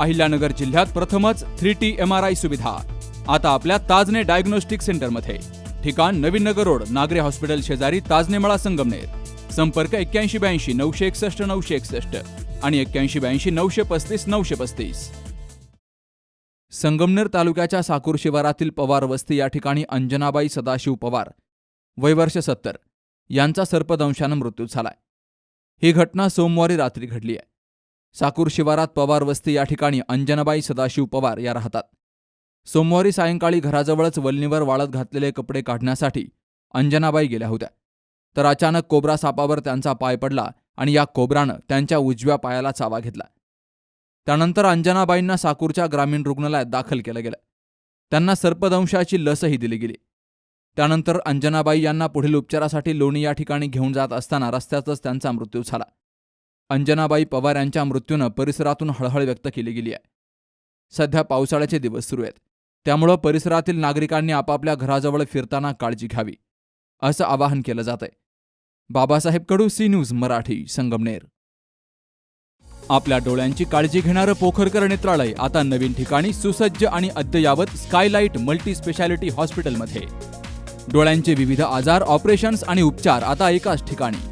अहिल्यानगर जिल्ह्यात प्रथमच three T M R I सुविधा. आता आपल्या ताजने डायग्नोस्टिक सेंटरमध्ये. ठिकाण नवीन नगर रोड नागरे हॉस्पिटल शेजारी ताजने मळा संगमनेर. संपर्क एक्क्याऐंशी ब्याऐंशी नऊशे एकसष्ट नऊशे एकसष्ट आणि एक्क्याऐंशी ब्याऐंशी नऊशे पस्तीस नऊशे पस्तीस. संगमनेर तालुक्याच्या साकूर शिवारातील पवार वस्ती या ठिकाणी अंजनाबाई सदाशिव पवार वयवर्ष सत्तर यांचा सर्पदंशानं मृत्यू झालाय. ही घटना सोमवारी रात्री घडली आहे साकूर शिवारात पवार वस्ती या ठिकाणी अंजनाबाई सदाशिव पवार या राहतात. सोमवारी सायंकाळी घराजवळच वल्लीवर वाळत घातलेले कपडे काढण्यासाठी अंजनाबाई गेल्या होत्या. तर अचानक कोबरा सापावर त्यांचा पाय पडला आणि या कोबरानं त्यांच्या उजव्या पायाला चावा घेतला. त्यानंतर अंजनाबाईंना साकूरच्या ग्रामीण रुग्णालयात दाखल केलं गेलं. त्यांना सर्पदंशाची लसही दिली गेली. त्यानंतर अंजनाबाई यांना पुढील उपचारासाठी लोणी या ठिकाणी घेऊन जात असताना रस्त्यातच त्यांचा मृत्यू झाला. अंजनाबाई पवार यांच्या मृत्यूनं परिसरातून हळहळ व्यक्त केली गेली आहे. सध्या पावसाळ्याचे दिवस सुरू आहेत. त्यामुळं परिसरातील नागरिकांनी आपापल्या घराजवळ फिरताना काळजी घ्यावी असं आवाहन केलं जात आहे बाबासाहेब कडू सी न्यूज मराठी संगमनेर. आपल्या डोळ्यांची काळजी घेणारं पोखरकर नेत्रालय आता नवीन ठिकाणी सुसज्ज आणि अद्ययावत स्कायलाइट मल्टी स्पेशालिटी हॉस्पिटलमध्ये. डोळ्यांचे विविध आजार ऑपरेशन्स आणि उपचार आता एकाच ठिकाणी.